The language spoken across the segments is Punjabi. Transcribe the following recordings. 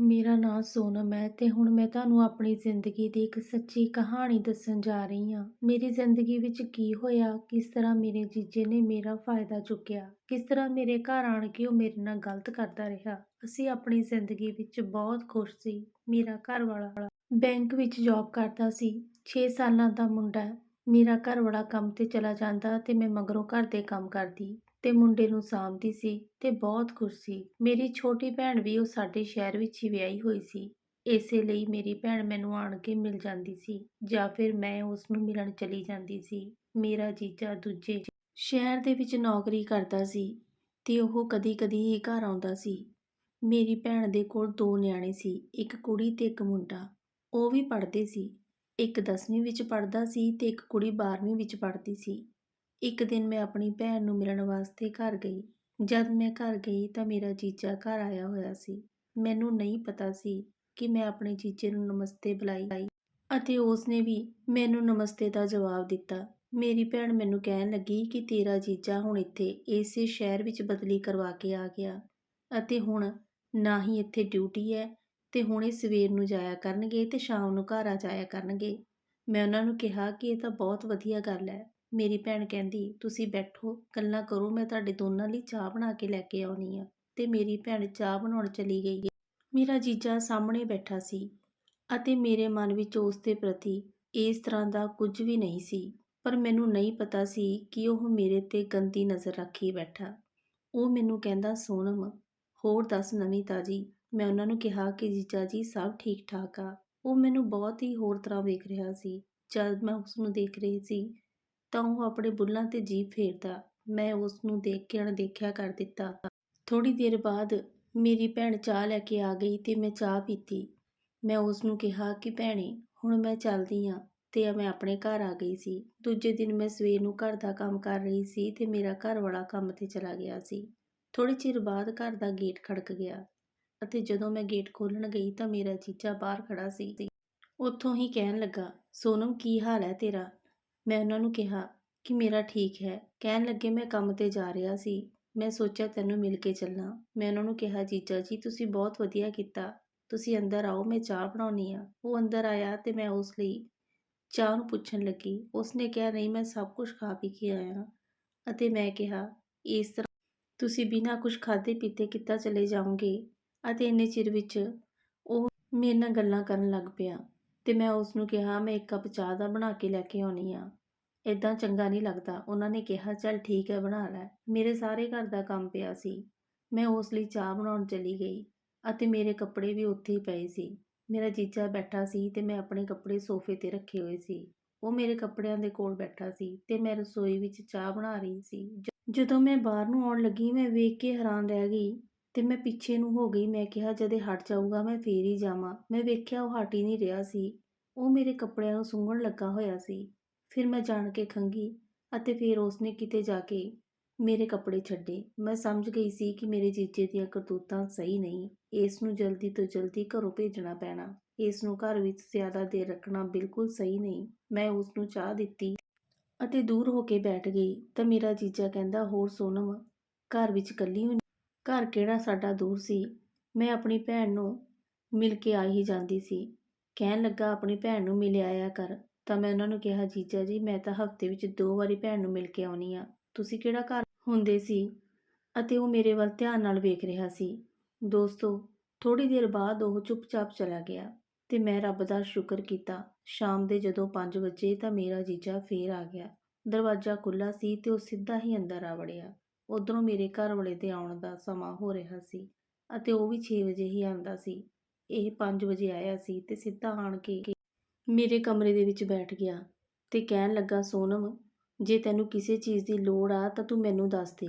ਮੇਰਾ ਨਾਂ ਸੋਨਮ ਹੈ ਤੇ ਹੁਣ ਮੈਂ ਤੁਹਾਨੂੰ ਆਪਣੀ ਜ਼ਿੰਦਗੀ ਦੀ ਇੱਕ ਸੱਚੀ ਕਹਾਣੀ ਦੱਸਣ ਜਾ ਰਹੀ ਹਾਂ। ਮੇਰੀ ਜ਼ਿੰਦਗੀ ਵਿੱਚ ਕੀ ਹੋਇਆ, ਕਿਸ ਤਰ੍ਹਾਂ ਮੇਰੇ ਜੀਜੇ ਨੇ ਮੇਰਾ ਫਾਇਦਾ ਚੁੱਕਿਆ, ਕਿਸ ਤਰ੍ਹਾਂ ਮੇਰੇ ਘਰ ਆਣ ਕੇ ਉਹ ਮੇਰੇ ਨਾਲ ਗਲਤ ਕਰਦਾ ਰਿਹਾ। ਅਸੀਂ ਆਪਣੀ ਜ਼ਿੰਦਗੀ ਵਿੱਚ ਬਹੁਤ ਖੁਸ਼ ਸੀ। ਮੇਰਾ ਘਰ ਵਾਲਾ ਬੈਂਕ ਵਿੱਚ ਜੌਬ ਕਰਦਾ ਸੀ। 6 ਸਾਲਾਂ ਦਾ ਮੁੰਡਾ ਮੇਰਾ ਘਰ ਵਾਲਾ ਕੰਮ ਤੇ ਚਲਾ ਜਾਂਦਾ ਤੇ ਮੈਂ ਮਗਰੋਂ ਘਰ ਦੇ ਕੰਮ ਕਰਦੀ। ਤੇ ਮੁੰਡੇ ਨੂੰ ਸਾਂਭਦੀ ਸੀ ਤੇ ਬਹੁਤ ਖੁਸ਼ ਸੀ। ਮੇਰੀ ਛੋਟੀ ਭੈਣ ਵੀ ਉਹ ਸਾਡੇ ਸ਼ਹਿਰ ਵਿੱਚ ਹੀ ਵਿਆਹੀ ਹੋਈ ਸੀ। ਇਸੇ ਲਈ ਮੇਰੀ ਭੈਣ ਮੈਨੂੰ ਆਣ ਕੇ ਮਿਲ ਜਾਂਦੀ ਸੀ ਜਾਂ ਫਿਰ ਮੈਂ ਉਸ ਨੂੰ ਮਿਲਣ ਚਲੀ ਜਾਂਦੀ ਸੀ। ਮੇਰਾ ਜੀਜਾ ਦੂਜੇ ਸ਼ਹਿਰ ਦੇ ਵਿੱਚ ਨੌਕਰੀ ਕਰਦਾ ਸੀ ਤੇ ਉਹ ਕਦੀ-ਕਦੀ ਹੀ ਘਰ ਆਉਂਦਾ ਸੀ। ਮੇਰੀ ਭੈਣ ਦੇ ਕੋਲ ਦੋ ਨਿਆਣੇ ਸੀ, ਇੱਕ ਕੁੜੀ ਤੇ ਇੱਕ ਮੁੰਡਾ। ਉਹ ਵੀ ਪੜ੍ਹਦੇ ਸੀ। ਇੱਕ 10ਵੀਂ ਵਿੱਚ ਪੜ੍ਹਦਾ ਸੀ ਤੇ ਇੱਕ ਕੁੜੀ 12ਵੀਂ ਵਿੱਚ ਪੜ੍ਹਦੀ ਸੀ। ਇੱਕ ਦਿਨ ਮੈਂ ਆਪਣੀ ਭੈਣ ਨੂੰ ਮਿਲਣ ਵਾਸਤੇ ਘਰ ਗਈ। ਜਦ ਮੈਂ ਘਰ ਗਈ ਤਾਂ ਮੇਰਾ ਜੀਜਾ ਘਰ ਆਇਆ ਹੋਇਆ ਸੀ। ਮੈਨੂੰ ਨਹੀਂ ਪਤਾ ਸੀ ਕਿ ਮੈਂ ਆਪਣੇ ਜੀਜੇ ਨੂੰ ਨਮਸਤੇ ਬੁਲਾਈ ਅਤੇ ਉਸ ਨੇ ਵੀ ਮੈਨੂੰ ਨਮਸਤੇ ਦਾ ਜਵਾਬ ਦਿੱਤਾ। ਮੇਰੀ ਭੈਣ ਮੈਨੂੰ ਕਹਿਣ ਲੱਗੀ ਕਿ ਤੇਰਾ ਜੀਜਾ ਹੁਣ ਇੱਥੇ ਇਸੇ ਸ਼ਹਿਰ ਵਿੱਚ ਬਦਲੀ ਕਰਵਾ ਕੇ ਆ ਗਿਆ ਅਤੇ ਹੁਣ ਨਾ ਹੀ ਇੱਥੇ ਡਿਊਟੀ ਹੈ ਤੇ ਹੁਣ ਇਹ ਸਵੇਰ ਨੂੰ ਜਾਇਆ ਕਰਨਗੇ ਤੇ ਸ਼ਾਮ ਨੂੰ ਘਰ ਆ ਜਾਇਆ ਕਰਨਗੇ। ਮੈਂ ਉਹਨਾਂ ਨੂੰ ਕਿਹਾ ਕਿ ਇਹ ਤਾਂ ਬਹੁਤ ਵਧੀਆ ਗੱਲ ਹੈ। ਮੇਰੀ ਭੈਣ ਕਹਿੰਦੀ, ਤੁਸੀਂ ਬੈਠੋ, ਗੱਲਾਂ ਕਰੋ, ਮੈਂ ਤੁਹਾਡੇ ਦੋਨਾਂ ਲਈ ਚਾਹ ਬਣਾ ਕੇ ਲੈ ਕੇ ਆਉਣੀ ਆ। ਤੇ ਮੇਰੀ ਭੈਣ ਚਾਹ ਬਣਾਉਣ ਚਲੀ ਗਈ। ਮੇਰਾ ਜੀਜਾ ਸਾਹਮਣੇ ਬੈਠਾ ਸੀ ਅਤੇ ਮੇਰੇ ਮਨ ਵਿੱਚ ਉਸ ਦੇ ਪ੍ਰਤੀ ਇਸ ਤਰ੍ਹਾਂ ਦਾ ਕੁਝ ਵੀ ਨਹੀਂ ਸੀ, ਪਰ ਮੈਨੂੰ ਨਹੀਂ ਪਤਾ ਸੀ ਕਿ ਉਹ ਮੇਰੇ ਤੇ ਗੰਦੀ ਨਜ਼ਰ ਰੱਖੀ ਬੈਠਾ। ਉਹ ਮੈਨੂੰ ਕਹਿੰਦਾ, ਸੋਨਮ, ਹੋਰ ਦੱਸ ਨਵੀਂ ਤਾਜੀ, ਮੈਂ ਉਹਨਾਂ ਨੂੰ ਕਿਹਾ ਕਿ ਜੀਜਾ ਜੀ ਸਭ ਠੀਕ ਠਾਕ ਆ। ਉਹ ਮੈਨੂੰ ਬਹੁਤ ਹੀ ਹੋਰ ਤਰ੍ਹਾਂ ਵੇਖ ਰਿਹਾ ਸੀ। ਜਦ ਮੈਂ ਉਸ ਨੂੰ ਦੇਖ ਰਹੀ ਸੀ ਤਾਂ ਉਹ ਆਪਣੇ ਬੁੱਲ੍ਹਾਂ ਤੇ ਜੀਭ ਫੇਰਦਾ। ਮੈਂ ਉਸ ਨੂੰ ਦੇਖ ਕੇ ਅਣਦੇਖਿਆ ਕਰ ਦਿੱਤਾ। ਥੋੜੀ ਦੇਰ ਬਾਅਦ ਮੇਰੀ ਭੈਣ ਚਾਹ ਲੈ ਕੇ ਆ ਗਈ ਤੇ ਮੈਂ ਚਾਹ ਪੀਤੀ। ਮੈਂ ਉਸ ਨੂੰ ਕਿਹਾ ਕਿ ਭੈਣੇ, ਹੁਣ ਮੈਂ ਚੱਲਦੀ ਆਂ ਤੇ ਮੈਂ ਆਪਣੇ ਘਰ ਆ ਗਈ ਸੀ। ਦੂਜੇ ਦਿਨ ਮੈਂ ਸਵੇਰ ਨੂੰ ਘਰ ਦਾ ਕੰਮ ਕਰ ਰਹੀ ਸੀ ਤੇ ਮੇਰਾ ਘਰ ਵਾਲਾ ਕੰਮ ਤੇ ਚਲਾ ਗਿਆ ਸੀ। ਥੋੜੇ ਚਿਰ ਬਾਅਦ ਘਰ ਦਾ ਗੇਟ ਖੜਕ ਗਿਆ ਅਤੇ ਜਦੋਂ ਮੈਂ ਗੇਟ ਖੋਲ੍ਹਣ ਗਈ ਤਾਂ ਮੇਰਾ ਚੀਚਾ ਬਾਹਰ ਖੜਾ ਸੀ। ਉੱਥੋਂ ਹੀ ਕਹਿਣ ਲੱਗਾ, ਸੋਨਮ, ਕੀ ਹਾਲ ਹੈ ਤੇਰਾ? ਮੈਂ ਉਹਨਾਂ ਨੂੰ ਕਿਹਾ ਕਿ ਮੇਰਾ ਠੀਕ ਹੈ। ਕਹਿਣ ਲੱਗੇ ਮੈਂ ਕੰਮ ਤੇ ਜਾ ਰਿਹਾ ਸੀ। ਮੈਂ ਸੋਚਿਆ ਤੈਨੂੰ ਮਿਲ ਕੇ ਚੱਲਾਂ। ਮੈਂ ਉਹਨਾਂ ਨੂੰ ਕਿਹਾ, ਜੀਜਾ ਜੀ, ਤੁਸੀਂ ਬਹੁਤ ਵਧੀਆ ਕੀਤਾ। ਤੁਸੀਂ ਅੰਦਰ ਆਓ, ਮੈਂ ਚਾਹ ਬਣਾਉਣੀ ਆ ਉਹ ਅੰਦਰ ਆਇਆ ਤੇ ਮੈਂ ਉਸ ਲਈ ਚਾਹ ਨੂੰ ਪੁੱਛਣ ਲੱਗੀ। ਉਸਨੇ ਕਿਹਾ, ਨਹੀਂ, ਮੈਂ ਸਭ ਕੁਝ ਖਾ ਪੀ ਕੇ ਆਇਆ ਅਤੇ ਮੈਂ ਕਿਹਾ, ਇਸ ਤਰ੍ਹਾਂ ਤੁਸੀਂ ਬਿਨਾਂ ਕੁਝ ਖਾਦੇ ਪੀਤੇ ਕਿੱਦਾਂ ਚਲੇ ਜਾਓਗੇ? ਅਤੇ ਇੰਨੇ ਚਿਰ ਵਿੱਚ ਉਹ ਮੇਰੇ ਨਾਲ ਗੱਲਾਂ ਕਰਨ ਲੱਗ ਪਿਆ ਤੇ ਮੈਂ ਉਸ ਨੂੰ ਕਿਹਾ, ਮੈਂ ਇੱਕ ਕੱਪ ਚਾਹ ਦਾ ਬਣਾ ਕੇ ਲੈ ਕੇ ਆਉਣੀ ਆ ਇਦਾਂ ਚੰਗਾ ਨਹੀਂ ਲੱਗਦਾ। ਉਹਨਾਂ ਨੇ ਕਿਹਾ, ਚੱਲ ਠੀਕ ਹੈ, ਬਣਾ ਲੈ। ਮੇਰੇ ਸਾਰੇ ਘਰ ਦਾ ਕੰਮ ਪਿਆ ਸੀ। ਮੈਂ ਉਸ ਲਈ ਚਾਹ ਬਣਾਉਣ ਚਲੀ ਗਈ ਅਤੇ ਮੇਰੇ ਕੱਪੜੇ ਵੀ ਉੱਥੇ ਹੀ ਪਏ ਸੀ। ਮੇਰਾ ਜੀਜਾ ਬੈਠਾ ਸੀ ਤੇ ਮੈਂ ਆਪਣੇ ਕੱਪੜੇ ਸੋਫੇ ਤੇ ਰੱਖੇ ਹੋਏ ਸੀ। ਉਹ ਮੇਰੇ ਕੱਪੜਿਆਂ ਦੇ ਕੋਲ ਬੈਠਾ ਸੀ ਤੇ ਮੈਂ ਰਸੋਈ ਵਿੱਚ ਚਾਹ ਬਣਾ ਰਹੀ ਸੀ। ਜਦੋਂ ਮੈਂ ਬਾਹਰ ਨੂੰ ਆਉਣ ਲੱਗੀ, ਮੈਂ ਵੇਖ ਕੇ ਹੈਰਾਨ ਰਹਿ ਗਈ ਤੇ ਮੈਂ ਪਿੱਛੇ ਨੂੰ ਹੋ ਗਈ। ਮੈਂ ਕਿਹਾ, ਜਦੇ ਹਟ ਜਾਊਗਾ, ਮੈਂ ਫੇਰ ਹੀ ਜਾਵਾਂ। ਮੈਂ ਵੇਖਿਆ ਉਹ ਹਟ ਹੀ ਨਹੀਂ ਰਿਹਾ ਸੀ। ਉਹ ਮੇਰੇ ਕੱਪੜਿਆਂ ਨੂੰ ਸੁੰਘਣ ਲੱਗਾ ਹੋਇਆ ਸੀ। ਫਿਰ ਮੈਂ ਜਾਣ ਕੇ ਖੰਗੀ ਅਤੇ ਫਿਰ ਉਸਨੇ ਕਿਤੇ ਜਾ ਕੇ ਮੇਰੇ ਕੱਪੜੇ ਛੱਡੇ। ਮੈਂ ਸਮਝ ਗਈ ਸੀ ਕਿ ਮੇਰੇ ਜੀਜੇ ਦੀਆਂ ਕਰਤੂਤਾਂ ਸਹੀ ਨਹੀਂ। ਇਸ ਨੂੰ ਜਲਦੀ ਤੋਂ ਜਲਦੀ ਘਰੋਂ ਭੇਜਣਾ ਪੈਣਾ। ਇਸ ਨੂੰ ਘਰ ਵਿੱਚ ਜ਼ਿਆਦਾ ਦੇਰ ਰੱਖਣਾ ਬਿਲਕੁਲ ਸਹੀ ਨਹੀਂ। ਮੈਂ ਉਸ ਨੂੰ ਚਾਹ ਦਿੱਤੀ ਅਤੇ ਦੂਰ ਹੋ ਕੇ ਬੈਠ ਗਈ ਤਾਂ ਮੇਰਾ ਜੀਜਾ ਕਹਿੰਦਾ, ਹੋਰ ਸੋਨਮ, ਘਰ ਵਿੱਚ ਇਕੱਲੀ ਹੋਈ ਘਰ ਕਿਹੜਾ ਸਾਡਾ ਦੂਰ ਸੀ? ਮੈਂ ਆਪਣੀ ਭੈਣ ਨੂੰ ਮਿਲ ਕੇ ਆ ਹੀ ਜਾਂਦੀ ਸੀ। ਕਹਿਣ ਲੱਗਾ, ਆਪਣੀ ਭੈਣ ਨੂੰ ਮਿਲ ਆਇਆ ਕਰ। ਤਾਂ ਮੈਂ ਉਹਨਾਂ ਨੂੰ ਕਿਹਾ, ਜੀਜਾ ਜੀ, ਮੈਂ ਤਾਂ ਹਫ਼ਤੇ ਵਿੱਚ ਦੋ ਵਾਰੀ ਭੈਣ ਨੂੰ ਮਿਲ ਕੇ ਆਉਣੀ ਆ। ਤੁਸੀਂ ਕਿਹੜਾ ਘਰ ਹੁੰਦੇ ਸੀ? ਅਤੇ ਉਹ ਮੇਰੇ ਵੱਲ ਧਿਆਨ ਨਾਲ ਵੇਖ ਰਿਹਾ ਸੀ। ਦੋਸਤੋ ਥੋੜੀ ਦੇਰ ਬਾਅਦ ਉਹ ਚੁੱਪਚਾਪ ਚਲਾ ਗਿਆ ਤੇ ਮੈਂ ਰੱਬ ਦਾ ਸ਼ੁਕਰ ਕੀਤਾ। ਸ਼ਾਮ ਦੇ ਜਦੋਂ 5 ਵਜੇ ਤਾਂ ਮੇਰਾ ਜੀਜਾ ਫੇਰ ਆ ਗਿਆ। ਦਰਵਾਜ਼ਾ ਖੁੱਲਾ ਸੀ ਤੇ ਉਹ ਸਿੱਧਾ ਹੀ ਅੰਦਰ ਆ ਵੜਿਆ। ਉਧਰੋਂ ਮੇਰੇ ਘਰ ਵਾਲੇ ਦੇ ਆਉਣ ਦਾ ਸਮਾਂ ਹੋ ਰਿਹਾ ਸੀ ਅਤੇ ਉਹ ਵੀ 6 ਵਜੇ ਹੀ ਆਉਂਦਾ ਸੀ। ਇਹ 5 ਵਜੇ ਆਇਆ ਸੀ ਤੇ ਸਿੱਧਾ ਆਣ ਕੇ ਮੇਰੇ ਕਮਰੇ ਦੇ ਵਿੱਚ ਬੈਠ ਗਿਆ ਤੇ ਕਹਿਣ ਲੱਗਾ, ਸੋਨਮ, ਜੇ ਤੈਨੂੰ ਕਿਸੇ ਚੀਜ਼ ਦੀ ਲੋੜ ਆ ਤਾਂ ਤੂੰ ਮੈਨੂੰ ਦੱਸ ਦੇ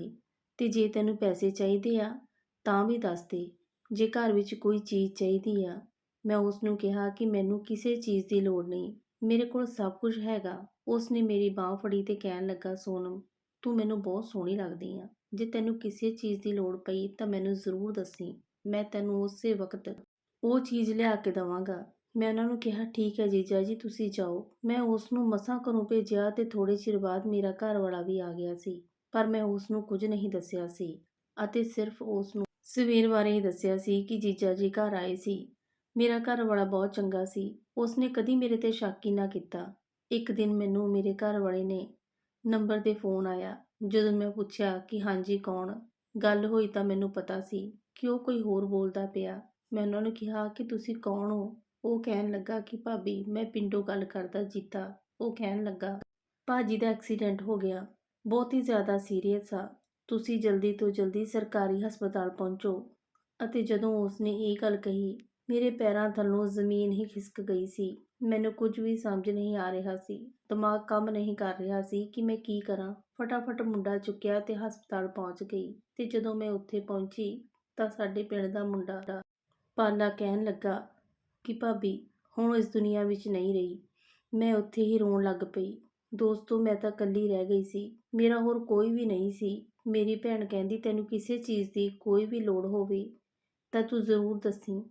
ਤੇ ਜੇ ਤੈਨੂੰ ਪੈਸੇ ਚਾਹੀਦੇ ਆ ਤਾਂ ਵੀ ਦੱਸ ਦੇ। ਜੇ ਘਰ ਵਿੱਚ ਕੋਈ ਚੀਜ਼ ਚਾਹੀਦੀ ਆ, ਮੈਂ ਉਸ ਨੂੰ ਕਿਹਾ ਕਿ ਮੈਨੂੰ ਕਿਸੇ ਚੀਜ਼ ਦੀ ਲੋੜ ਨਹੀਂ, ਮੇਰੇ ਕੋਲ ਸਭ ਕੁਝ ਹੈਗਾ। ਉਸ ਨੇ ਮੇਰੀ ਬਾਹ ਫੜੀ ਤੇ ਕਹਿਣ ਲੱਗਾ, ਸੋਨਮ, ਤੂੰ ਮੈਨੂੰ ਬਹੁਤ ਸੋਹਣੀ ਲੱਗਦੀ ਆ। ਜੇ ਤੈਨੂੰ ਕਿਸੇ ਚੀਜ਼ ਦੀ ਲੋੜ ਪਈ ਤਾਂ ਮੈਨੂੰ ਜ਼ਰੂਰ ਦੱਸੀ। ਮੈਂ ਤੈਨੂੰ ਉਸੇ ਵਕਤ ਉਹ ਚੀਜ਼ ਲਿਆ ਕੇ ਦਵਾਂਗਾ। ਮੈਂ ਉਹਨਾਂ ਨੂੰ ਕਿਹਾ, ਠੀਕ ਹੈ ਜੀਜਾ ਜੀ, ਤੁਸੀਂ ਜਾਓ। ਮੈਂ ਉਸ ਨੂੰ ਮਸਾਂ ਘਰੋਂ ਭੇਜਿਆ ਤੇ ਥੋੜੇ ਚਿਰ ਬਾਅਦ ਮੇਰਾ ਘਰ ਵਾਲਾ ਵੀ ਆ ਗਿਆ ਸੀ, ਪਰ ਮੈਂ ਉਸ ਨੂੰ ਕੁਝ ਨਹੀਂ ਦੱਸਿਆ ਸੀ ਅਤੇ ਸਿਰਫ ਉਸ ਨੂੰ ਸਵੇਰ ਬਾਰੇ ਹੀ ਦੱਸਿਆ ਸੀ ਕਿ ਜੀਜਾ ਜੀ ਘਰ ਆਏ ਸੀ। ਮੇਰਾ ਘਰ ਵਾਲਾ ਬਹੁਤ ਚੰਗਾ ਸੀ। ਉਸਨੇ ਕਦੀ ਮੇਰੇ ਤੇ ਸ਼ੱਕ ਹੀ ਨਾ ਕੀਤਾ। ਇੱਕ ਦਿਨ ਮੈਨੂੰ ਮੇਰੇ ਘਰ ਵਾਲੇ ਨੇ ਨੰਬਰ ਤੇ ਫੋਨ ਆਇਆ, ਜਦੋਂ ਮੈਂ ਪੁੱਛਿਆ ਕਿ ਹਾਂਜੀ, ਕੌਣ? ਗੱਲ ਹੋਈ ਤਾਂ ਮੈਨੂੰ ਪਤਾ ਸੀ ਕਿ ਉਹ ਕੋਈ ਹੋਰ ਬੋਲਦਾ ਪਿਆ। ਮੈਂ ਉਹਨਾਂ ਨੂੰ ਕਿਹਾ ਕਿ ਤੁਸੀਂ ਕੌਣ ਹੋ? ਉਹ ਕਹਿਣ ਲੱਗਾ ਕਿ ਭਾਬੀ, ਮੈਂ ਪਿੰਡੋਂ ਗੱਲ ਕਰਦਾ ਜੀਤਾ, ਉਹ ਕਹਿਣ ਲੱਗਾ। ਭਾਜੀ ਦਾ ਐਕਸੀਡੈਂਟ ਹੋ ਗਿਆ। ਬਹੁਤ ਹੀ ਜ਼ਿਆਦਾ ਸੀਰੀਅਸ ਆ। ਤੁਸੀਂ ਜਲਦੀ ਤੋਂ ਜਲਦੀ ਸਰਕਾਰੀ ਹਸਪਤਾਲ ਪਹੁੰਚੋ। ਅਤੇ ਜਦੋਂ ਉਸਨੇ ਇਹ ਗੱਲ ਕਹੀ, ਮੇਰੇ ਪੈਰਾਂ ਥੱਲੋਂ ਜ਼ਮੀਨ ਹੀ ਖਿਸਕ ਗਈ ਸੀ। ਮੈਨੂੰ ਕੁਝ ਵੀ ਸਮਝ ਨਹੀਂ ਆ ਰਿਹਾ ਸੀ। ਦਿਮਾਗ ਕੰਮ ਨਹੀਂ ਕਰ ਰਿਹਾ ਸੀ ਕਿ ਮੈਂ ਕੀ ਕਰਾਂ। ਫਟਾਫਟ ਮੁੰਡਾ ਚੁੱਕਿਆ ਤੇ ਹਸਪਤਾਲ ਪਹੁੰਚ ਗਈ। ਤੇ ਜਦੋਂ ਮੈਂ ਉੱਥੇ ਪਹੁੰਚੀ, ਤਾਂ ਸਾਡੇ ਪਿੰਡ ਦਾ ਮੁੰਡਾ ਪਾਲਾ ਕਹਿਣ ਲੱਗਾ ਕਿ ਭਾਬੀ, ਹੁਣ ਇਸ ਦੁਨੀਆ ਵਿੱਚ ਨਹੀਂ ਰਹੀ। ਮੈਂ ਉੱਥੇ ਹੀ ਰੋਣ ਲੱਗ ਪਈ। ਦੋਸਤੋ, ਮੈਂ ਤਾਂ ਇਕੱਲੀ ਰਹਿ ਗਈ ਸੀ। ਮੇਰਾ ਹੋਰ ਕੋਈ ਵੀ ਨਹੀਂ ਸੀ। ਮੇਰੀ ਭੈਣ ਕਹਿੰਦੀ, ਤੈਨੂੰ ਕਿਸੇ ਚੀਜ਼ ਦੀ ਕੋਈ ਵੀ ਲੋੜ ਹੋਵੇ, ਤਾਂ ਤੂੰ ਜ਼ਰੂਰ ਦੱਸੀ।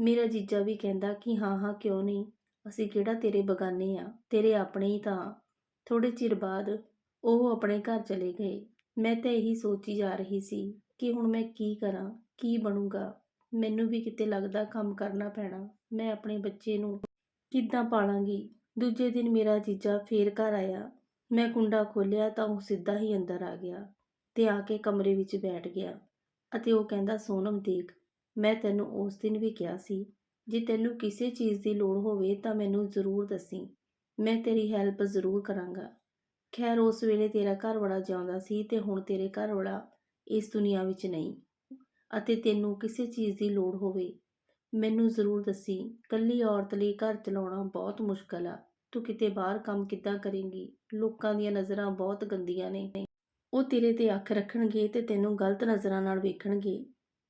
ਮੇਰਾ ਜੀਜਾ ਵੀ ਕਹਿੰਦਾ ਕਿ, ਹਾਂ ਹਾਂ, ਕਿਉਂ ਨਹੀਂ? ਅਸੀਂ ਕਿਹੜਾ ਤੇਰੇ ਬਗਾਨੇ ਆ? ਤੇਰੇ ਆਪਣੇ ਹੀ ਤਾਂ। ਥੋੜੇ ਚਿਰ ਬਾਅਦ ਉਹ ਆਪਣੇ ਘਰ ਚਲੇ ਗਏ। ਮੈਂ ਤਾਂ ਇਹੀ ਸੋਚੀ ਜਾ ਰਹੀ ਸੀ ਕਿ ਹੁਣ ਮੈਂ ਕੀ ਕਰਾਂ, ਕੀ ਬਣੂਗਾ। ਮੈਨੂੰ ਵੀ ਕਿਤੇ ਲੱਗਦਾ ਕੰਮ ਕਰਨਾ ਪੈਣਾ। ਮੈਂ ਆਪਣੇ ਬੱਚੇ ਨੂੰ ਕਿੱਦਾਂ ਪਾਲਾਂਗੀ? ਦੂਜੇ ਦਿਨ ਮੇਰਾ ਜੀਜਾ ਫੇਰ ਘਰ ਆਇਆ। ਮੈਂ ਕੁੰਡਾ ਖੋਲ੍ਹਿਆ ਤਾਂ ਉਹ ਸਿੱਧਾ ਹੀ ਅੰਦਰ ਆ ਗਿਆ ਤੇ ਆ ਕੇ ਕਮਰੇ ਵਿੱਚ ਬੈਠ ਗਿਆ ਅਤੇ ਉਹ ਕਹਿੰਦਾ, ਸੋਨਮ ਦੇਖ, ਮੈਂ ਤੈਨੂੰ ਉਸ ਦਿਨ ਵੀ ਕਿਹਾ ਸੀ, ਜੇ ਤੈਨੂੰ ਕਿਸੇ ਚੀਜ਼ ਦੀ ਲੋੜ ਹੋਵੇ ਤਾਂ ਮੈਨੂੰ ਜ਼ਰੂਰ ਦੱਸੀ। ਮੈਂ ਤੇਰੀ ਹੈਲਪ ਜ਼ਰੂਰ ਕਰਾਂਗਾ। ਖੈਰ, ਉਸ ਵੇਲੇ ਤੇਰਾ ਘਰ ਵਾਲਾ ਜਿਉਂਦਾ ਸੀ ਤੇ ਹੁਣ ਤੇਰੇ ਘਰ ਵਾਲਾ ਇਸ ਦੁਨੀਆ ਵਿੱਚ ਨਹੀਂ। ਅਤੇ ਤੈਨੂੰ ਕਿਸੇ ਚੀਜ਼ ਦੀ ਲੋੜ ਹੋਵੇ। ਮੈਨੂੰ ਜ਼ਰੂਰ ਦੱਸੀ ਕੱਲੀ ਔਰਤ ਲਈ ਘਰ ਚਲਾਉਣਾ ਬਹੁਤ ਮੁਸ਼ਕਲ ਆ। ਤੂੰ ਕਿਤੇ ਬਾਹਰ ਕੰਮ ਕਿੱਦਾਂ ਕਰੇਂਗੀ? ਲੋਕਾਂ ਦੀਆਂ ਨਜ਼ਰਾਂ ਬਹੁਤ ਗੰਦੀਆਂ ਨੇ। ਉਹ ਤੇਰੇ ਤੇ ਅੱਖ ਰੱਖਣਗੇ ਤੇ ਤੈਨੂੰ ਗਲਤ ਨਜ਼ਰਾਂ ਨਾਲ ਵੇਖਣਗੇ।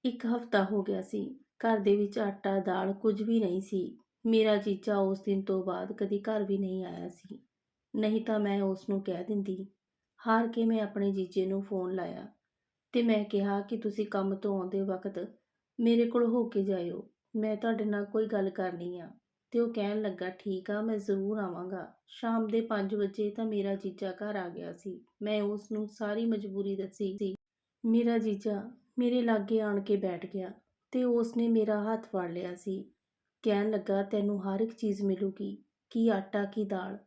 ਇੱਕ ਹਫ਼ਤਾ ਹੋ ਗਿਆ ਸੀ। ਘਰ ਦੇ ਵਿੱਚ ਆਟਾ, ਦਾਲ ਕੁਝ ਵੀ ਨਹੀਂ ਸੀ। ਮੇਰਾ ਜੀਜਾ ਉਸ ਦਿਨ ਤੋਂ ਬਾਅਦ ਕਦੀ ਘਰ ਵੀ ਨਹੀਂ ਆਇਆ ਸੀ। ਨਹੀਂ ਤਾਂ ਮੈਂ ਉਸ ਨੂੰ ਕਹਿ ਦਿੰਦੀ, ਹਾਰ ਕੇ ਮੈਂ ਆਪਣੇ ਜੀਜੇ ਨੂੰ ਫੋਨ ਲਾਇਆ। ਤੇ ਮੈਂ ਕਿਹਾ ਕਿ ਤੁਸੀਂ ਕੰਮ ਤੋਂ ਆਉਂਦੇ ਵਕਤ ਮੇਰੇ ਕੋਲ ਹੋ ਕੇ ਜਾਇਓ। ਮੈਂ ਤੁਹਾਡੇ ਨਾਲ ਕੋਈ ਗੱਲ ਕਰਨੀ ਆ। ਤੇ ਉਹ ਕਹਿਣ ਲੱਗਾ, ਠੀਕ ਆ, ਮੈਂ ਜ਼ਰੂਰ ਆਵਾਂਗਾ। ਸ਼ਾਮ ਦੇ 5 ਵਜੇ ਤਾਂ ਮੇਰਾ ਜੀਜਾ ਘਰ ਆ ਗਿਆ ਸੀ। ਮੈਂ ਉਸ ਨੂੰ ਸਾਰੀ ਮਜਬੂਰੀ ਦੱਸੀ ਸੀ। ਮੇਰਾ ਜੀਜਾ ਮੇਰੇ ਲਾਗੇ ਆਣ ਕੇ ਬੈਠ ਗਿਆ ਤੇ ਉਸ ਨੇ ਮੇਰਾ ਹੱਥ ਫੜ ਲਿਆ ਸੀ। ਕਹਿਣ ਲੱਗਾ, ਤੈਨੂੰ ਹਰ ਇੱਕ ਚੀਜ਼ ਮਿਲੂਗੀ। ਕੀ ਆਟਾ, ਕੀ ਦਾਲ?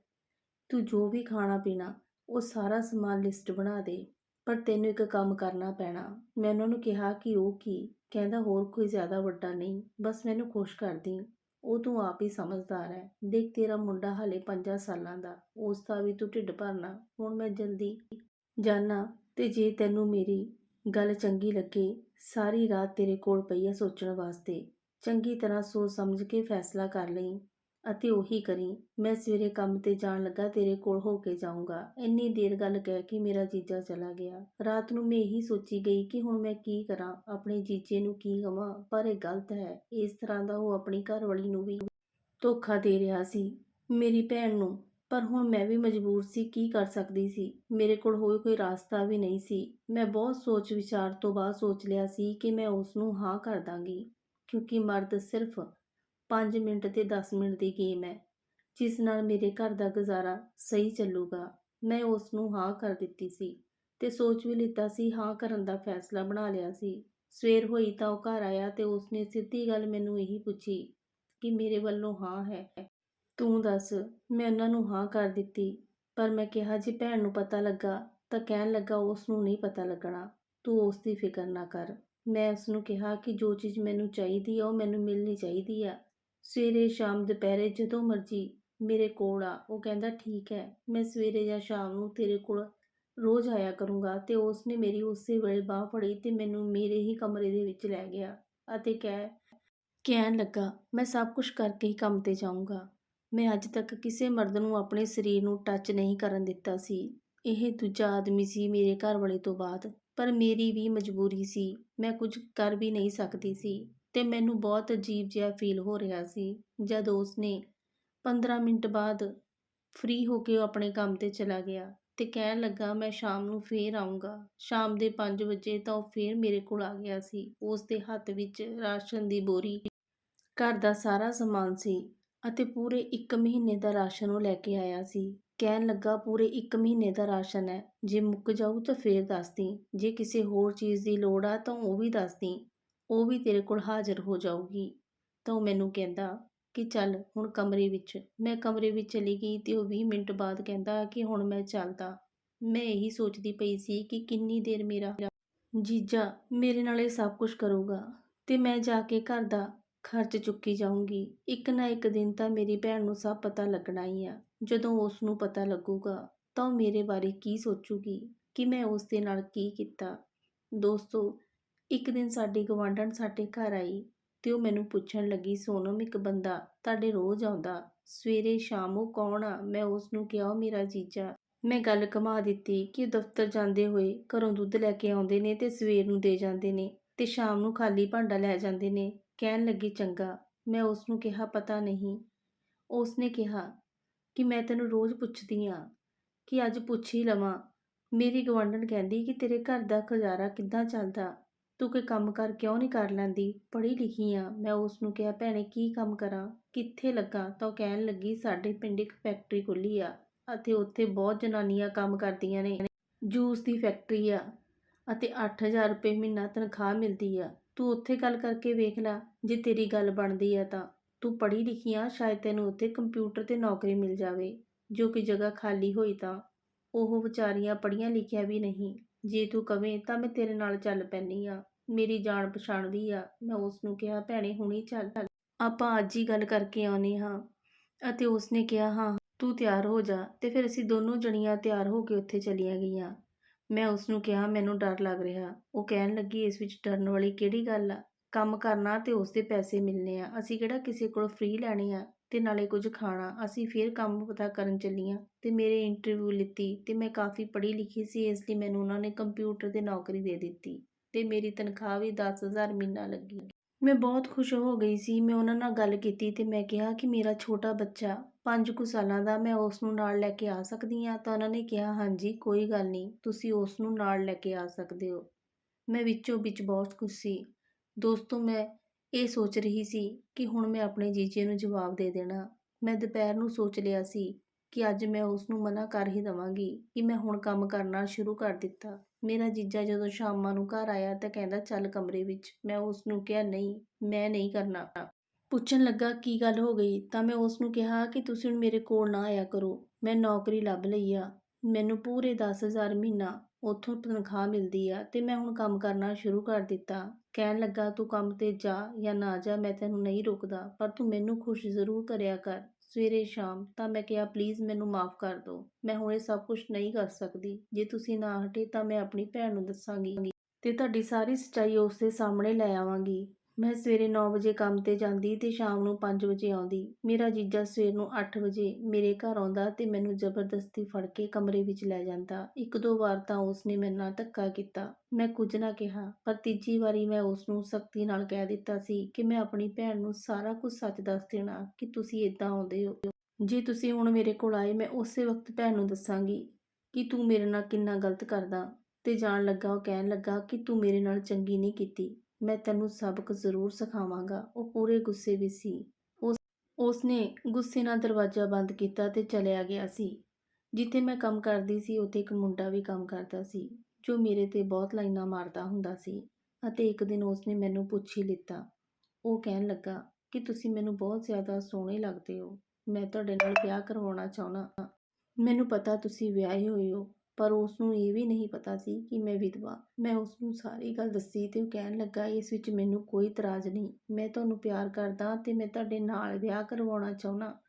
ਤੂੰ ਜੋ ਵੀ ਖਾਣਾ ਪੀਣਾ ਉਹ ਸਾਰਾ ਸਮਾਨ ਲਿਸਟ ਬਣਾ ਦੇ। ਪਰ ਤੈਨੂੰ ਇੱਕ ਕੰਮ ਕਰਨਾ ਪੈਣਾ। ਮੈਂ ਉਹਨਾਂ ਨੂੰ ਕਿਹਾ ਕਿ ਉਹ ਕੀ? ਕਹਿੰਦਾ, ਹੋਰ ਕੋਈ ਜ਼ਿਆਦਾ ਵੱਡਾ ਨਹੀਂ। ਬਸ ਮੈਨੂੰ ਖੁਸ਼ ਕਰ ਦੀ ਉਹ ਤੂੰ ਆਪ ਹੀ ਸਮਝਦਾਰ ਹੈ। ਦੇਖ, ਤੇਰਾ ਮੁੰਡਾ ਹਲੇ 5 ਸਾਲਾਂ ਦਾ। ਉਸ ਦਾ ਵੀ ਤੂੰ ਢਿੱਡ ਭਰਨਾ। ਹੁਣ ਮੈਂ ਜਲਦੀ ਜਾਣਾ ਤੇ ਜੇ ਤੈਨੂੰ ਮੇਰੀ ਗੱਲ ਚੰਗੀ ਲੱਗੇ, ਸਾਰੀ ਰਾਤ ਤੇਰੇ ਕੋਲ ਪਈ ਹੈ ਸੋਚਣ ਵਾਸਤੇ। ਚੰਗੀ ਤਰ੍ਹਾਂ ਸੋਚ ਸਮਝ ਕੇ ਫੈਸਲਾ ਕਰ ਲਈ। ਅਤੇ ਉਹੀ ਕਰੀ। ਮੈਂ ਸਵੇਰੇ ਕੰਮ ਤੇ ਜਾਣ ਲੱਗਾ, ਤੇਰੇ ਕੋਲ ਹੋ ਕੇ ਜਾਊਂਗਾ। ਇੰਨੀ ਦੇਰ ਗੱਲ ਕਹਿ ਕੇ ਮੇਰਾ ਜੀਜਾ ਚਲਾ ਗਿਆ। ਰਾਤ ਨੂੰ ਮੈਂ ਇਹੀ ਸੋਚੀ ਗਈ ਕਿ ਹੁਣ ਮੈਂ ਕੀ ਕਰਾਂ? ਆਪਣੇ ਜੀਜੇ ਨੂੰ ਕੀ ਕਵਾਂ? ਪਰ ਇਹ ਗਲਤ ਹੈ। ਇਸ ਤਰ੍ਹਾਂ ਦਾ ਉਹ ਆਪਣੀ ਘਰਵਾਲੀ ਨੂੰ ਵੀ ਧੋਖਾ ਦੇ ਰਿਹਾ ਸੀ, ਮੇਰੀ ਭੈਣ ਨੂੰ। ਪਰ ਹੁਣ ਮੈਂ ਵੀ ਮਜਬੂਰ ਸੀ, ਕੀ ਕਰ ਸਕਦੀ ਸੀ? ਮੇਰੇ ਕੋਲ ਹੋਰ ਕੋਈ ਰਾਸਤਾ ਵੀ ਨਹੀਂ ਸੀ। ਮੈਂ ਬਹੁਤ ਸੋਚ ਵਿਚਾਰ ਤੋਂ ਬਾਅਦ ਸੋਚ ਲਿਆ ਸੀ ਕਿ ਮੈਂ ਉਸ ਨੂੰ ਹਾਂ ਕਰ ਦਾਂਗੀ। ਕਿਉਂਕਿ ਮਰਦ ਸਿਰਫ 5 ਮਿੰਟ ਤੇ 10 ਮਿੰਟ ਦੀ ਗੇਮ ਹੈ, ਜਿਸ ਨਾਲ ਮੇਰੇ ਘਰ ਦਾ ਗੁਜ਼ਾਰਾ ਸਹੀ ਚੱਲੂਗਾ। ਮੈਂ ਉਸ ਨੂੰ ਹਾਂ ਕਰ ਦਿੱਤੀ ਸੀ ਤੇ ਸੋਚ ਵੀ ਲਿੱਤਾ ਸੀ, ਹਾਂ ਕਰਨ ਦਾ ਫੈਸਲਾ ਬਣਾ ਲਿਆ ਸੀ। ਸਵੇਰ ਹੋਈ ਤਾਂ ਉਹ ਘਰ ਆਇਆ ਤੇ ਉਸਨੇ ਸਿੱਧੀ ਗੱਲ ਮੈਨੂੰ ਇਹੀ ਪੁੱਛੀ ਕਿ ਮੇਰੇ ਵੱਲੋਂ ਹਾਂ ਹੈ। ਤੂੰ ਦੱਸ, ਮੈਂ ਉਹਨਾਂ ਨੂੰ ਹਾਂ ਕਰ ਦਿੱਤੀ, ਪਰ ਮੈਂ ਕਿਹਾ, ਜੇ ਭੈਣ ਨੂੰ ਪਤਾ ਲੱਗਾ ਤਾਂ ਕਹਿਣ ਲੱਗਾ ਉਸ ਨੂੰ ਨਹੀਂ ਪਤਾ ਲੱਗਣਾ। ਤੂੰ ਉਸ ਦੀ ਫਿਕਰ ਨਾ ਕਰ। ਮੈਂ ਉਸ ਨੂੰ ਕਿਹਾ ਕਿ ਜੋ ਚੀਜ਼ ਮੈਨੂੰ ਚਾਹੀਦੀ ਆ, ਉਹ ਮੈਨੂੰ ਮਿਲਣੀ ਚਾਹੀਦੀ ਆ। ਸਵੇਰੇ ਸ਼ਾਮ ਦੁਪਹਿਰੇ ਜਦੋਂ ਮਰਜ਼ੀ ਮੇਰੇ ਕੋਲ ਆ। ਉਹ ਕਹਿੰਦਾ, ਠੀਕ ਹੈ, ਮੈਂ ਸਵੇਰੇ ਜਾਂ ਸ਼ਾਮ ਨੂੰ ਤੇਰੇ ਕੋਲ ਰੋਜ਼ ਆਇਆ ਕਰੂੰਗਾ। ਤੇ ਉਸ ਨੇ ਮੇਰੀ ਉਸੇ ਵੇਲੇ ਬਾਹ ਫੜੀ ਤੇ ਮੈਨੂੰ ਮੇਰੇ ਹੀ ਕਮਰੇ ਦੇ ਵਿੱਚ ਲੈ ਗਿਆ ਅਤੇ ਕਹਿ, ਕਹਿਣ ਲੱਗਾ, ਮੈਂ ਸਭ ਕੁਝ ਕਰਕੇ ਹੀ ਕੰਮ ਤੇ ਜਾਊਂਗਾ। ਮੈਂ ਅੱਜ ਤੱਕ ਕਿਸੇ ਮਰਦ ਨੂੰ ਆਪਣੇ ਸਰੀਰ ਨੂੰ ਟੱਚ ਨਹੀਂ ਕਰਨ ਦਿੱਤਾ ਸੀ। ਇਹ ਦੂਜਾ ਆਦਮੀ ਸੀ ਮੇਰੇ ਘਰ ਵਾਲੇ ਤੋਂ ਬਾਅਦ, ਪਰ ਮੇਰੀ ਵੀ ਮਜਬੂਰੀ ਸੀ। ਮੈਂ ਕੁਝ ਕਰ ਵੀ ਨਹੀਂ ਸਕਦੀ ਸੀ। ਤੇ ਮੈਨੂੰ ਬਹੁਤ ਅਜੀਬ ਜਿਹਾ ਫੀਲ ਹੋ ਰਿਹਾ ਸੀ, ਜਦ ਉਸਨੇ 15 ਮਿੰਟ ਬਾਅਦ ਫ੍ਰੀ ਹੋ ਕੇ ਉਹ ਆਪਣੇ ਕੰਮ ਤੇ ਚਲਾ ਗਿਆ ਤੇ ਕਹਿਣ ਲੱਗਾ, ਮੈਂ ਸ਼ਾਮ ਨੂੰ ਫੇਰ ਆਉਂਗਾ ਸ਼ਾਮ ਦੇ 5 ਵਜੇ ਤਾਂ ਉਹ ਫੇਰ ਮੇਰੇ ਕੋਲ ਆ ਗਿਆ ਸੀ। ਉਸ ਦੇ ਹੱਥ ਵਿੱਚ ਰਾਸ਼ਨ ਦੀ ਬੋਰੀ, ਘਰ ਦਾ ਸਾਰਾ ਸਮਾਨ ਸੀ ਅਤੇ ਪੂਰੇ 1 ਮਹੀਨੇ ਦਾ ਰਾਸ਼ਨ ਉਹ ਲੈ ਕੇ ਆਇਆ ਸੀ। ਕਹਿਣ ਲੱਗਾ, ਪੂਰੇ 1 ਮਹੀਨੇ ਦਾ ਰਾਸ਼ਨ ਹੈ। ਜੇ ਮੁੱਕ ਜਾਊ ਤਾਂ ਫੇਰ ਦੱਸਦੀ ਜੇ ਕਿਸੇ ਹੋਰ ਚੀਜ਼ ਦੀ ਲੋੜ ਆ ਤਾਂ ਉਹ ਵੀ ਦੱਸ ਦੀ। ਉਹ ਵੀ ਤੇਰੇ ਕੋਲ ਹਾਜ਼ਰ ਹੋ ਜਾਊਗੀ। ਤਾਂ ਉਹ ਮੈਨੂੰ ਕਹਿੰਦਾ ਕਿ ਚੱਲ ਹੁਣ ਕਮਰੇ ਵਿੱਚ, ਮੈਂ ਕਮਰੇ ਵਿੱਚ ਚਲੀ ਗਈ ਤੇ ਉਹ 20 ਮਿੰਟ ਬਾਅਦ ਕਹਿੰਦਾ ਕਿ ਹੁਣ ਮੈਂ ਚੱਲਦਾ। ਮੈਂ ਇਹੀ ਸੋਚਦੀ ਪਈ ਸੀ ਕਿ ਕਿੰਨੀ ਦੇਰ ਮੇਰਾ ਜੀਜਾ ਮੇਰੇ ਨਾਲ ਇਹ ਸਭ ਕੁਝ ਕਰੂਗਾ ਤੇ ਮੈਂ ਜਾ ਕੇ ਘਰ ਦਾ ਖਰਚ ਚੁੱਕੀ ਜਾਊਂਗੀ। ਇੱਕ ਨਾ ਇੱਕ ਦਿਨ ਤਾਂ ਮੇਰੀ ਭੈਣ ਨੂੰ ਸਭ ਪਤਾ ਲੱਗਣਾ ਹੀ ਆ। ਜਦੋਂ ਉਸ ਨੂੰ ਪਤਾ ਲੱਗੂਗਾ ਤਾਂ ਉਹ ਮੇਰੇ ਬਾਰੇ ਕੀ ਸੋਚੂਗੀ, ਕਿ ਮੈਂ ਉਸ ਦੇ ਨਾਲ ਕੀ ਕੀਤਾ। ਦੋਸਤੋ ਇੱਕ ਦਿਨ ਸਾਡੀ ਗਵਾਂਢਣ ਸਾਡੇ ਘਰ ਆਈ ਤੇ ਉਹ ਮੈਨੂੰ ਪੁੱਛਣ ਲੱਗੀ, ਸੋਨਮ, ਇੱਕ ਬੰਦਾ ਤੁਹਾਡੇ ਰੋਜ਼ ਆਉਂਦਾ, ਸਵੇਰੇ ਸ਼ਾਮ ਉਹ ਕੌਣ ਆ? ਮੈਂ ਉਸ ਨੂੰ ਕਿਹਾ, ਉਹ ਮੇਰਾ ਜੀਜਾ। ਮੈਂ ਗੱਲ ਕਮਾ ਦਿੱਤੀ ਕਿ ਉਹ ਦਫ਼ਤਰ ਜਾਂਦੇ ਹੋਏ ਘਰੋਂ ਦੁੱਧ ਲੈ ਕੇ ਆਉਂਦੇ ਨੇ ਤੇ ਸਵੇਰ ਨੂੰ ਦੇ ਜਾਂਦੇ ਨੇ ਤੇ ਸ਼ਾਮ ਨੂੰ ਖਾਲੀ ਭਾਂਡਾ ਲੈ ਜਾਂਦੇ ਨੇ। ਕਹਿਣ ਲੱਗੀ, ਚੰਗਾ। ਮੈਂ ਉਸ ਨੂੰ ਕਿਹਾ, ਪਤਾ ਨਹੀਂ। ਉਸ ਨੇ ਕਿਹਾ ਕਿ ਮੈਂ ਤੈਨੂੰ ਰੋਜ਼ ਪੁੱਛਦੀ ਆ ਕਿ ਅੱਜ ਪੁੱਛ ਹੀ ਲਵਾਂ। ਮੇਰੀ ਗਵਾਂਢਣ ਕਹਿੰਦੀ ਕਿ ਤੇਰੇ ਘਰ ਦਾ ਖਜ਼ਾਰਾ ਕਿੱਦਾਂ ਚੱਲਦਾ? ਤੂੰ ਕੋਈ ਕੰਮ ਕਰ ਕਿਉਂ ਨਹੀਂ ਕਰ ਲੈਂਦੀ? ਪੜ੍ਹੀ ਲਿਖੀ ਆ। ਮੈਂ ਉਸ ਨੂੰ ਕਿਹਾ, ਭੈਣੇ, ਕੀ ਕੰਮ ਕਰਾਂ? ਕਿੱਥੇ ਲੱਗਾ? ਤਾਂ ਉਹ ਕਹਿਣ ਲੱਗੀ, ਸਾਡੇ ਪਿੰਡ ਇੱਕ ਫੈਕਟਰੀ ਖੁੱਲੀ ਆ। ਅਤੇ ਉੱਥੇ ਬਹੁਤ ਜਨਾਨੀਆਂ ਕੰਮ ਕਰਦੀਆਂ ਨੇ। ਜੂਸ ਦੀ ਫੈਕਟਰੀ ਆ ਅਤੇ 8000 ਰੁਪਏ ਮਹੀਨਾ ਤਨਖਾਹ ਮਿਲਦੀ ਆ। ਤੂੰ ਉੱਥੇ ਗੱਲ ਕਰਕੇ ਵੇਖ ਲੈ, ਜੇ ਤੇਰੀ ਗੱਲ ਬਣਦੀ ਆ ਤਾਂ। ਤੂੰ ਪੜ੍ਹੀ ਲਿਖੀ ਆ, ਸ਼ਾਇਦ ਤੈਨੂੰ ਉੱਥੇ ਕੰਪਿਊਟਰ ਤੇ ਨੌਕਰੀ ਮਿਲ ਜਾਵੇ। ਜੋ ਕਿ ਜਗ੍ਹਾ ਖਾਲੀ ਹੋਈ ਤਾਂ। ਉਹ ਵਿਚਾਰੀਆਂ ਪੜ੍ਹੀਆਂ ਲਿਖਿਆ ਵੀ ਨਹੀਂ। ਜੇ ਤੂੰ ਕਵੇਂ ਤਾਂ ਮੈਂ ਤੇਰੇ ਨਾਲ ਚੱਲ ਪੈਂਦੀ ਆ ਮੇਰੀ ਜਾਣ ਪਛਾਣ ਵੀ ਆ। ਮੈਂ ਉਸ ਨੂੰ ਕਿਹਾ, ਭੈਣੇ, ਹੁਣੀ ਚੱਲ। ਆਪਾਂ ਅੱਜ ਹੀ ਗੱਲ ਕਰਕੇ ਆਉਨੇ ਹਾਂ। ਅਤੇ ਉਸਨੇ ਕਿਹਾ, ਹਾਂ, ਤੂੰ ਤਿਆਰ ਹੋ ਜਾ ਤੇ ਫਿਰ ਅਸੀਂ ਦੋਨੋਂ ਜਣੀਆਂ ਤਿਆਰ ਹੋ ਕੇ ਉੱਥੇ ਚਲੀਆਂ ਗਈਆਂ। ਮੈਂ ਉਸ ਨੂੰ ਕਿਹਾ, ਮੈਨੂੰ ਡਰ ਲੱਗ ਰਿਹਾ। ਉਹ ਕਹਿਣ ਲੱਗੀ, ਇਸ ਵਿੱਚ ਡਰਨ ਵਾਲੀ ਕਿਹੜੀ ਗੱਲ ਆ? ਕੰਮ ਕਰਨਾ ਤੇ ਉਸ ਦੇ ਪੈਸੇ ਮਿਲਨੇ ਆ। ਅਸੀਂ ਕਿਹੜਾ ਕਿਸੇ ਕੋਲ ਫ੍ਰੀ ਲੈਣੇ ਆ? ਤੇ ਨਾਲੇ ਕੁਝ ਖਾਣਾ। ਅਸੀਂ ਫਿਰ ਕੰਮ ਪਤਾ ਕਰਨ ਚੱਲੀਆਂ ਤੇ ਮੇਰੇ ਇੰਟਰਵਿਊ ਲਿੱਤੀ ਤੇ ਮੈਂ ਕਾਫੀ ਪੜ੍ਹੀ ਲਿਖੀ ਸੀ, ਇਸ ਲਈ ਮੈਨੂੰ ਉਹਨਾਂ ਨੇ ਕੰਪਿਊਟਰ ਤੇ ਨੌਕਰੀ ਦੇ ਦਿੱਤੀ ਤੇ ਮੇਰੀ ਤਨਖਾਹ ਵੀ 10000 ਮਹੀਨਾ ਲੱਗੀ। ਮੈਂ ਬਹੁਤ ਖੁਸ਼ ਹੋ ਗਈ ਸੀ, ਮੈਂ ਉਹਨਾਂ ਨਾਲ ਗੱਲ ਕੀਤੀ ਤੇ ਮੈਂ ਕਿਹਾ ਕਿ ਮੇਰਾ ਛੋਟਾ ਬੱਚਾ 5 ਕੁ ਸਾਲਾਂ ਦਾ, ਮੈਂ ਉਸ ਨੂੰ ਨਾਲ ਲੈ ਕੇ ਆ ਸਕਦੀ ਹਾਂ। ਤਾਂ ਉਹਨਾਂ ਨੇ ਕਿਹਾ, ਹਾਂਜੀ, ਕੋਈ ਗੱਲ ਨਹੀਂ, ਤੁਸੀਂ ਉਸ ਨੂੰ ਨਾਲ ਲੈ ਕੇ ਆ ਸਕਦੇ ਹੋ। ਮੈਂ ਵਿੱਚੋਂ ਵਿੱਚ ਬਹੁਤ ਖੁਸ਼ ਸੀ। ਦੋਸਤੋ, ਮੈਂ ਇਹ ਸੋਚ ਰਹੀ ਸੀ ਕਿ ਹੁਣ ਮੈਂ ਆਪਣੇ ਜੀਜੇ ਨੂੰ ਜਵਾਬ ਦੇ ਦੇਣਾ। ਮੈਂ ਦੁਪਹਿਰ ਨੂੰ ਸੋਚ ਲਿਆ ਸੀ ਕਿ ਅੱਜ ਮੈਂ ਉਸ ਨੂੰ ਮਨਾ ਕਰ ਹੀ ਦਵਾਂਗੀ ਕਿ ਮੈਂ ਹੁਣ ਕੰਮ ਕਰਨਾ ਸ਼ੁਰੂ ਕਰ ਦਿੱਤਾ। ਮੇਰਾ ਜੀਜਾ ਜਦੋਂ ਸ਼ਾਮਾਂ ਨੂੰ ਘਰ ਆਇਆ ਤਾਂ ਕਹਿੰਦਾ, ਚੱਲ ਕਮਰੇ ਵਿੱਚ। ਮੈਂ ਉਸ ਨੂੰ ਕਿਹਾ, ਨਹੀਂ, ਮੈਂ ਨਹੀਂ ਕਰਨਾ। ਪੁੱਛਣ ਲੱਗਾ, ਕੀ ਗੱਲ ਹੋ ਗਈ? ਤਾਂ ਮੈਂ ਉਸ ਨੂੰ ਕਿਹਾ ਕਿ ਤੁਸੀਂ ਹੁਣ ਮੇਰੇ ਕੋਲ ਨਾ ਆਇਆ ਕਰੋ। ਮੈਂ ਨੌਕਰੀ ਲੱਭ ਲਈ ਆ। ਮੈਨੂੰ ਪੂਰੇ 10000 ਮਹੀਨਾ ਉੱਥੋਂ ਤਨਖਾਹ ਮਿਲਦੀ ਆ ਤੇ ਮੈਂ ਹੁਣ ਕੰਮ ਕਰਨਾ ਸ਼ੁਰੂ ਕਰ ਦਿੱਤਾ। ਕਹਿਣ ਲੱਗਾ, ਤੂੰ ਕੰਮ ਤੇ ਜਾ ਜਾਂ ਨਾ ਜਾ, ਮੈਂ ਤੈਨੂੰ ਨਹੀਂ ਰੋਕਦਾ, ਪਰ ਤੂੰ ਮੈਨੂੰ ਖੁਸ਼ ਜ਼ਰੂਰ ਕਰਿਆ ਕਰ। ਸਵੇਰੇ ਸ਼ਾਮ, ਤਾਂ ਮੈਂ ਕਿਹਾ, ਪਲੀਜ਼ ਮੈਨੂੰ ਮਾਫ ਕਰ ਦਿਓ ਮੈਂ ਹੁਣ ਇਹ ਸਭ ਕੁਝ ਨਹੀਂ ਕਰ ਸਕਦੀ। ਜੇ ਤੁਸੀਂ ਨਾ ਹਟੇ, ਤਾਂ ਮੈਂ ਆਪਣੀ ਭੈਣ ਨੂੰ ਦੱਸਾਂਗੀ ਤੇ ਤੁਹਾਡੀ ਸਾਰੀ ਸੱਚਾਈ ਉਸ ਦੇ ਸਾਹਮਣੇ ਲੈ ਆਵਾਂਗੀ। ਮੈਂ ਸਵੇਰੇ 9 ਵਜੇ ਕੰਮ ਤੇ ਜਾਂਦੀ ਤੇ ਸ਼ਾਮ ਨੂੰ 5 ਵਜੇ ਆਉਂਦੀ। ਮੇਰਾ ਜੀਜਾ ਸਵੇਰ ਨੂੰ 8 ਵਜੇ ਮੇਰੇ ਘਰ ਆਉਂਦਾ ਤੇ ਮੈਨੂੰ ਜ਼ਬਰਦਸਤੀ ਫੜ ਕੇ ਕਮਰੇ ਵਿੱਚ ਲੈ ਜਾਂਦਾ। ਇੱਕ ਦੋ ਵਾਰ ਤਾਂ ਉਸਨੇ ਮੇਰੇ ਨਾਲ ਧੱਕਾ ਕੀਤਾ। ਮੈਂ ਕੁਝ ਨਾ ਕਿਹਾ, ਪਰ ਤੀਜੀ ਵਾਰੀ ਮੈਂ ਉਸ ਨੂੰ ਸਖਤੀ ਨਾਲ ਕਹਿ ਦਿੱਤਾ ਸੀ ਕਿ ਮੈਂ ਆਪਣੀ ਭੈਣ ਨੂੰ ਸਾਰਾ ਕੁਝ ਸੱਚ ਦੱਸ ਦੇਣਾ ਕਿ ਤੁਸੀਂ ਇਦਾਂ ਆਉਂਦੇ ਹੋ। ਜੇ ਤੁਸੀਂ ਹੁਣ ਮੇਰੇ ਕੋਲ ਆਏ, ਮੈਂ ਉਸੇ ਵਕਤ ਭੈਣ ਨੂੰ ਦੱਸਾਂਗੀ ਕਿ ਤੂੰ ਮੇਰੇ ਨਾਲ ਕਿੰਨਾ ਗਲਤ ਕਰਦਾ। ਤੇ ਜਾਣ ਲੱਗਾ, ਉਹ ਕਹਿਣ ਲੱਗਾ ਕਿ ਤੂੰ ਮੇਰੇ ਨਾਲ ਚੰਗੀ ਨਹੀਂ ਕੀਤੀ। ਮੈਂ ਤੈਨੂੰ ਸਬਕ ਜ਼ਰੂਰ ਸਿਖਾਵਾਂਗਾ। ਉਹ ਪੂਰੇ ਗੁੱਸੇ ਵਿੱਚ ਸੀ। ਉਸ, ਉਸਨੇ ਗੁੱਸੇ ਨਾਲ ਦਰਵਾਜ਼ਾ ਬੰਦ ਕੀਤਾ ਤੇ ਚਲਿਆ ਗਿਆ ਸੀ। ਜਿੱਥੇ ਮੈਂ ਕੰਮ ਕਰਦੀ ਸੀ, ਉੱਥੇ ਇੱਕ ਮੁੰਡਾ ਵੀ ਕੰਮ ਕਰਦਾ ਸੀ, ਜੋ ਮੇਰੇ ਤੇ ਬਹੁਤ ਲਾਈਨਾਂ ਮਾਰਦਾ ਹੁੰਦਾ ਸੀ ਅਤੇ ਇੱਕ ਦਿਨ ਉਸ ਨੇ ਮੈਨੂੰ ਪੁੱਛ ਹੀ ਲਿੱਤਾ। ਉਹ ਕਹਿਣ ਲੱਗਾ ਕਿ ਤੁਸੀਂ ਮੈਨੂੰ ਬਹੁਤ ਜ਼ਿਆਦਾ ਸੋਹਣੇ ਲੱਗਦੇ ਹੋ। ਮੈਂ ਤੁਹਾਡੇ ਨਾਲ ਵਿਆਹ ਕਰਵਾਉਣਾ ਚਾਹੁੰਦਾ ਮੈਨੂੰ ਪਤਾ ਤੁਸੀਂ ਵਿਆਹੇ ਹੋਏ ਹੋ। ਪਰ ਉਸ ਨੂੰ ਇਹ ਵੀ ਨਹੀਂ ਪਤਾ ਸੀ ਕਿ ਮੈਂ ਵਿਧਵਾ। ਮੈਂ ਉਸ ਨੂੰ ਸਾਰੀ ਗੱਲ ਦੱਸੀ ਤੇ ਉਹ ਕਹਿਣ ਲੱਗਾ, ਇਸ ਵਿੱਚ ਮੈਨੂੰ ਕੋਈ ਇਤਰਾਜ਼ ਨਹੀਂ। ਮੈਂ ਤੁਹਾਨੂੰ ਪਿਆਰ ਕਰਦਾ ਤੇ ਮੈਂ ਤੁਹਾਡੇ ਨਾਲ ਵਿਆਹ ਕਰਵਾਉਣਾ ਚਾਹੁੰਦਾ।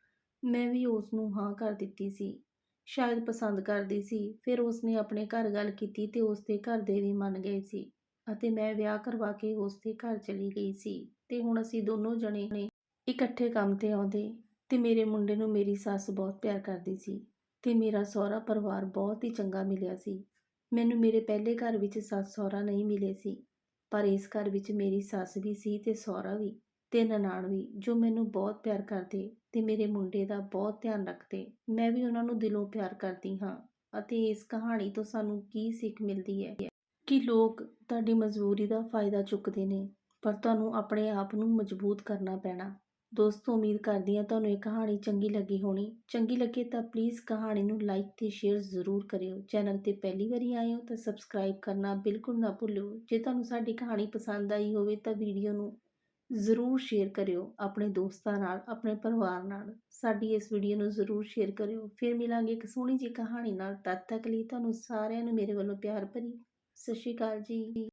ਮੈਂ ਵੀ ਉਸ ਨੂੰ ਹਾਂ ਕਰ ਦਿੱਤੀ ਸੀ। ਸ਼ਾਇਦ ਪਸੰਦ ਕਰਦੀ ਸੀ। ਫਿਰ ਉਸ ਨੇ ਆਪਣੇ ਘਰ ਗੱਲ ਕੀਤੀ ਤੇ ਉਸ ਦੇ ਘਰ ਦੇ ਵੀ ਮੰਨ ਗਏ ਸੀ ਅਤੇ ਮੈਂ ਵਿਆਹ ਕਰਵਾ ਕੇ ਉਸ ਦੇ ਘਰ ਚਲੀ ਗਈ ਸੀ ਤੇ ਹੁਣ ਅਸੀਂ ਦੋਨੋਂ ਜਣੇ ਇਕੱਠੇ ਕੰਮ ਤੇ ਆਉਂਦੇ ਤੇ ਮੇਰੇ ਮੁੰਡੇ ਨੂੰ ਮੇਰੀ ਸੱਸ ਬਹੁਤ ਪਿਆਰ ਕਰਦੀ ਸੀ। ਤੇ ਮੇਰਾ ਸਹੁਰਾ ਪਰਿਵਾਰ ਬਹੁਤ ਹੀ ਚੰਗਾ ਮਿਲਿਆ ਸੀ। ਮੈਨੂੰ ਮੇਰੇ ਪਹਿਲੇ ਘਰ ਵਿੱਚ ਸੱਸ ਸਹੁਰਾ ਨਹੀਂ ਮਿਲੇ ਸੀ, ਪਰ ਇਸ ਘਰ ਵਿੱਚ ਮੇਰੀ ਸੱਸ ਵੀ ਸੀ ਤੇ ਸਹੁਰਾ ਵੀ ਤੇ ਨਨਾਣ ਵੀ, ਜੋ ਮੈਨੂੰ ਬਹੁਤ ਪਿਆਰ ਕਰਦੇ ਤੇ ਮੇਰੇ ਮੁੰਡੇ ਦਾ ਬਹੁਤ ਧਿਆਨ ਰੱਖਦੇ। ਮੈਂ ਵੀ ਉਹਨਾਂ ਨੂੰ ਦਿਲੋਂ ਪਿਆਰ ਕਰਦੀ ਹਾਂ ਅਤੇ ਇਸ ਕਹਾਣੀ ਤੋਂ ਸਾਨੂੰ ਕੀ ਸਿੱਖ ਮਿਲਦੀ ਹੈ ਕਿ ਲੋਕ ਤੁਹਾਡੀ ਮਜਬੂਰੀ ਦਾ ਫਾਇਦਾ ਚੁੱਕਦੇ ਨੇ, ਪਰ ਤੁਹਾਨੂੰ ਆਪਣੇ ਆਪ ਨੂੰ ਮਜ਼ਬੂਤ ਕਰਨਾ ਪੈਣਾ। ਦੋਸਤੋ, ਉਮੀਦ ਕਰਦੀ ਹਾਂ ਤੁਹਾਨੂੰ ਇਹ ਕਹਾਣੀ ਚੰਗੀ ਲੱਗੀ ਹੋਣੀ। ਚੰਗੀ ਲੱਗੇ ਤਾਂ ਪਲੀਜ਼ ਕਹਾਣੀ ਨੂੰ ਲਾਈਕ ਤੇ ਸ਼ੇਅਰ ਜ਼ਰੂਰ ਕਰਿਓ। ਚੈਨਲ ਤੇ ਪਹਿਲੀ ਵਾਰੀ ਆਏ ਹੋ ਤਾਂ ਸਬਸਕ੍ਰਾਈਬ ਕਰਨਾ ਬਿਲਕੁਲ ਨਾ ਭੁੱਲਿਓ। ਜੇ ਤੁਹਾਨੂੰ ਸਾਡੀ ਕਹਾਣੀ ਪਸੰਦ ਆਈ ਹੋਵੇ ਤਾਂ ਵੀਡੀਓ ਨੂੰ ਜ਼ਰੂਰ ਸ਼ੇਅਰ ਕਰਿਓ ਆਪਣੇ ਦੋਸਤਾਂ ਨਾਲ, ਆਪਣੇ ਪਰਿਵਾਰ ਨਾਲ। ਸਾਡੀ ਇਸ ਵੀਡੀਓ ਨੂੰ ਜ਼ਰੂਰ ਸ਼ੇਅਰ ਕਰਿਓ। ਫਿਰ ਮਿਲਾਂਗੇ ਇੱਕ ਸੋਹਣੀ ਜਿਹੀ ਕਹਾਣੀ ਨਾਲ। ਤਦ ਤੱਕ ਲਈ ਤੁਹਾਨੂੰ ਸਾਰਿਆਂ ਨੂੰ ਮੇਰੇ ਵੱਲੋਂ ਪਿਆਰ ਭਰੀ। ਸਤਿ ਸ਼੍ਰੀ ਅਕਾਲ ਜੀ।